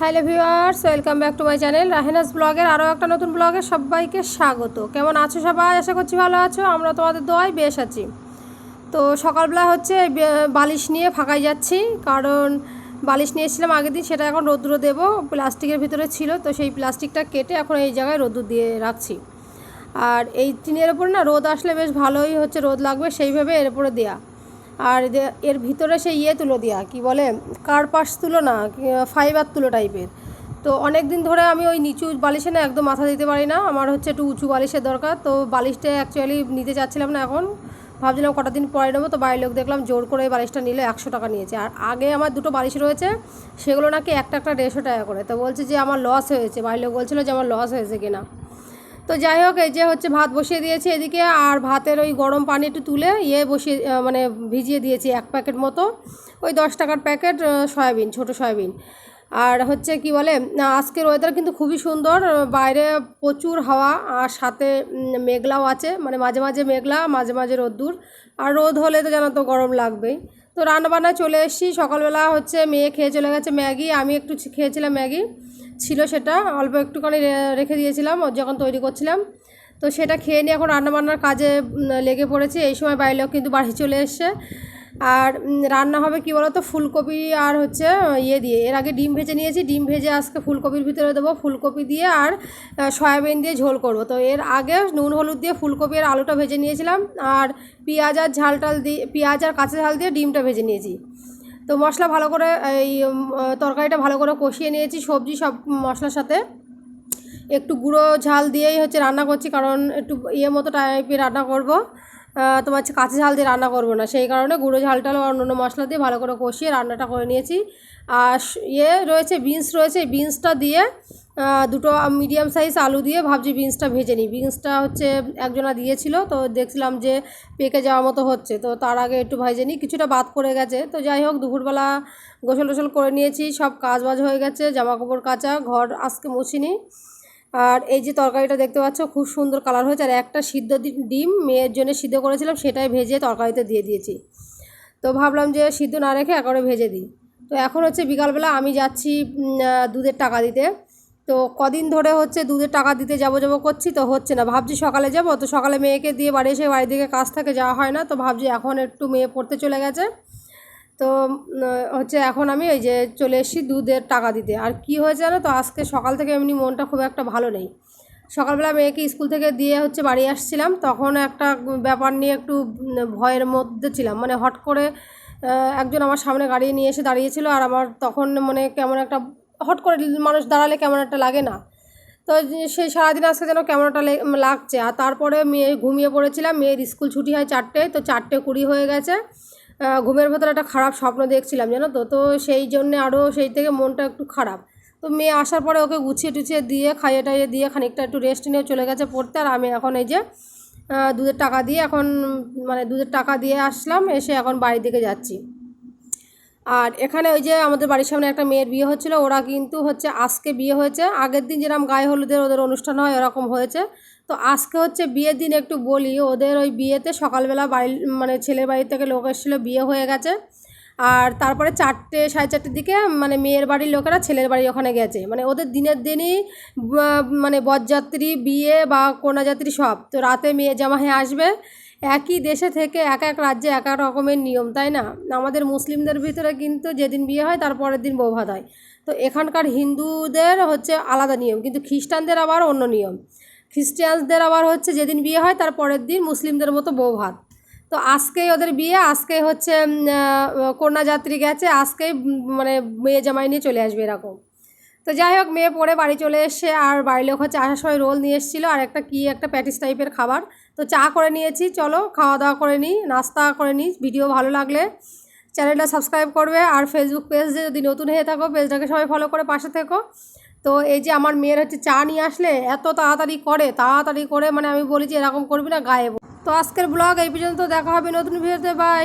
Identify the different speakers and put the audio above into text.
Speaker 1: Hello viewers welcome back to my channel রাহেনাস ব্লগের আরও একটা নতুন ব্লগে সবাইকে স্বাগত। কেমন আছো সবাই? আশা করছি ভালো আছো। আমরা তোমাদের দোয়াই বেশ আছি। তো সকালবেলা হচ্ছে বালিশ নিয়ে ফাঁকাই যাচ্ছি। কারণ বালিশ নিয়ে এসেছিলাম আগের দিন, সেটা এখন রৌদ্র দেবো। প্লাস্টিকের ভিতরে ছিল, তো সেই প্লাস্টিকটা কেটে এখন এই জায়গায় রৌদ্র দিয়ে রাখছি। আর এই টিনের ওপর না রোদ আসলে বেশ ভালোই হচ্ছে, রোদ লাগবে সেইভাবে এর উপরে দেয়া। আর এর ভিতরে সেই ইয়ে তুলো দেওয়া কি বলে কার্পাস তুলো না ফাইবার তুলো টাইপের তো অনেক দিন ধরে আমি ওই নিচু বালিশে না একদম মাথা দিতে পারি না, আমার হচ্ছে একটু উঁচু বালিশের দরকার, তো বালিশটা অ্যাকচুয়ালি নিতে চাচ্ছিলাম না এখন। ভাবছিলাম কটা দিন পরে নেব, তো বাড়ির লোক দেখলাম জোর করে এই বালিশটা নিলে একশো টাকা নিয়েছে। আর আগে আমার দুটো বালিশ রয়েছে, সেগুলো নাকি একটা একটা দেড়শো টাকা করে। তো বলছে যে আমার লস হয়েছে, বাড়ির লোক বলছিলো যে আমার লস হয়েছে কিনা। তো যাই হোক, এই যে হচ্ছে ভাত বসিয়ে দিয়েছি এদিকে, আর ভাতের ওই গরম পানি একটু তুলে ইয়ে বসিয়ে মানে ভিজিয়ে দিয়েছি এক প্যাকেট মতো। ওই দশ টাকার প্যাকেট সয়াবিন, ছোট সয়াবিন। আর হচ্ছে কি বলে আজকের ওয়েদার কিন্তু খুবই সুন্দর বাইরে প্রচুর হাওয়া, আর সাথে মেঘলাও আছে মানে মাঝে মাঝে মেঘলা, মাঝে মাঝে রোদ্দুর। আর রোদ হলে তো জানো তো গরম লাগবেই। তো রান্নাবান্না চলে এসেছি, সকালবেলা হচ্ছে মেয়ে খেয়ে চলে গেছে ম্যাগি, আমি একটু খেয়েছিলাম ম্যাগি। ছিল সেটা, অল্প একটুখানি রেখে দিয়েছিলাম যখন তৈরি করছিলাম। তো সেটা খেয়ে নিয়ে এখন রান্নাবান্নার কাজে লেগে পড়েছি। এই সময় বাইরের লোক কিন্তু বাড়ি চলে এসছে। আর রান্না হবে কি বলতো, ফুলকপি আর হচ্ছে ইয়ে দিয়ে। এর আগে ডিম ভেজে নিয়েছি। ডিম ভেজে আজকে ফুলকপির ভিতরে দেবো ফুলকপি দিয়ে আর সয়াবিন দিয়ে ঝোল করব। তো এর আগে নুন, হলুদ দিয়ে ফুলকপি আর আলুটা ভেজে নিয়েছিলাম। আর পেঁয়াজ আর ঝাল টাল দিয়ে, পেঁয়াজ আর কাঁচা ঝাল দিয়ে ডিমটা ভেজে নিয়েছি। তো মশলা ভালো করে, এই তরকারিটা ভালো করে কষিয়ে নিয়েছি, সবজি সব মশলার সাথে। একটু গুঁড়ো ঝাল দিয়েই হচ্ছে রান্না করছি, কারণ একটু ইয়ে মতো টাইপের রান্না করব। তোমার হচ্ছে কাঁচা ঝাল দিয়ে রান্না করব না। সেই কারণে গুঁড়ো ঝালটাল অন্য অন্য মশলা দিয়ে ভালো করে কষিয়ে রান্নাটা করে নিয়েছি। আর ইয়ে রয়েছে, বিনস রয়েছে বিনসটা দিয়ে দুটো মিডিয়াম সাইজ আলু দিয়ে ভাবছি বিনসটা ভেজে নিই। বিনসটা হচ্ছে একজনা দিয়েছিল, তো দেখছিলাম যে পেকে যাওয়ার মতো হচ্ছে, তো তার আগে একটু ভেজে নিই। কিছুটা বাদ পড়ে গেছে, তো যাই হোক, দুপুরবেলা গোসল টোসল করে নিয়েছি, সব কাজ বাজ হয়ে গেছে জামা কাপড় কাচা, ঘর আজকে মুছিনি আর এই যে তরকারিটা দেখতে পাচ্ছ, খুব সুন্দর কালার হয়েছে। আর একটা সিদ্ধ ডিম মেয়ের জন্য সিদ্ধ করেছিলাম, সেটাই ভেজে তরকারিতে দিয়ে দিয়েছি। তো ভাবলাম যে সিদ্ধ না রেখে একবারে ভেজে দিই। তো এখন হচ্ছে বিকালবেলা আমি যাচ্ছি দুধের টাকা দিতে। তো কদিন ধরে হচ্ছে দুধের টাকা দিতে যাব যাব করছি, তো হচ্ছে না। ভাবছি সকালে যাব, তো সকালে মেয়েকে দিয়ে বাড়ি এসে বাড়ি থেকে কাজ থেকে যাওয়া হয় না। তো ভাবছি এখন একটু মেয়ে পড়তে চলে গেছে। তো হচ্ছে এখন আমি ওই যে চলে এসেছি দুধের টাকা দিতে। আর কি হয়েছে জানো তো, আজকে সকাল থেকে এমনি মনটা খুব একটা ভালো নেই। সকালবেলা মেয়েকে স্কুল থেকে দিয়ে হচ্ছে বাড়ি আসছিলাম, তখন একটা ব্যাপার নিয়ে একটু ভয়ের মধ্যে ছিলাম। মানে হট করে একজন আমার সামনে গাড়ি নিয়ে এসে দাঁড়িয়েছিল, আর আমার তখন মানে কেমন একটা, হট করে মানুষ দাঁড়ালে কেমন একটা লাগে না। তো সেই সারাদিন আজকে যেন কেমন একটা লে- লাগছে। আর তারপরে মেয়ে ঘুমিয়ে পড়েছিলাম, মেয়ের স্কুল ছুটি হয় চারটে, তো চারটে কুড়ি হয়ে গেছে। ঘুমের ভেতরে একটা খারাপ স্বপ্ন দেখছিলাম, জানো তো? তো সেই জন্যে আরও সেই থেকে মনটা একটু খারাপ। তো মেয়ে আসার পরে ওকে গুছিয়ে টুছিয়ে দিয়ে, খাইয়ে টাইয়ে দিয়ে খানিকটা একটু রেস্ট নিয়ে চলে গেছে পড়তে। আর আমি এখন এই যে দুধের টাকা দিয়ে এখন মানে দুধের টাকা দিয়ে আসলাম, এসে এখন বাড়ির দিকে যাচ্ছি। আর এখানে ওই যে আমাদের বাড়ির সামনে একটা মেয়ের বিয়ে হচ্ছিল, ওরা কিন্তু হচ্ছে আজকে বিয়ে হয়েছে। আগের দিন যেরকম গায়ে হলুদের ওদের অনুষ্ঠান হয়, ওরকম হয়েছে। তো আজকে হচ্ছে বিয়ের দিন একটু বলি, ওদের ওই বিয়েতে সকালবেলা বাড়ির মানে ছেলের বাড়ি থেকে লোক এসেছিল, বিয়ে হয়ে গেছে। আর তারপরে চারটে, সাড়ে চারটের দিকে মানে মেয়ের বাড়ির লোকেরা ছেলের বাড়ি ওখানে গেছে। মানে ওদের দিনের দিনই মানে বরযাত্রী, বিয়ে বা কন্যাযাত্রী সব। তো রাতে মেয়ে জামাই আসবে একই দেশে থেকে এক এক রাজ্যে এক এক রকমের নিয়ম, তাই না? আমাদের মুসলিমদের ভিতরে কিন্তু যেদিন বিয়ে হয়, তার পরের দিন বৌভাত হয়। তো এখানকার হিন্দুদের হচ্ছে আলাদা নিয়ম, কিন্তু খ্রিস্টানদের আবার অন্য নিয়ম। খ্রিস্টিয়ানসদের আবার হচ্ছে যেদিন বিয়ে হয়, তার পরের দিন মুসলিমদের মতো বৌভাত। তো আজকেই ওদের বিয়ে আজকে হচ্ছে কন্যাযাত্রী গেছে, আজকেই মানে মেয়ে জামাই নিয়ে চলে আসবে এরকম। তো যাই হোক, মেয়ে পড়ে বাড়ি চলে এসছে আর বাড়ির লোক হচ্ছে আসার সময় রোল নিয়ে এসেছিল আর একটা কি একটা প্যাটিস টাইপের খাবার। তো চা করে নিয়েছি, চলো খাওয়া দাওয়া করে নিই, নাস্তা করে নিই, ভিডিও ভালো লাগলে চ্যানেলটা সাবস্ক্রাইব করবে আর ফেসবুক পেজ যদি নতুন হয়ে থাকো পেজটাকে সবাই ফলো করে পাশে থেকো। তো এই যে আমার মেয়ের হচ্ছে চা নিয়ে আসলে এত তাড়াতাড়ি করে তাড়াতাড়ি করে মানে আমি বলি যে এরকম করবি না গায়ে বল। তো আজকের ব্লগ এই পর্যন্ত, দেখা হবে নতুন ভিডিওতে বাই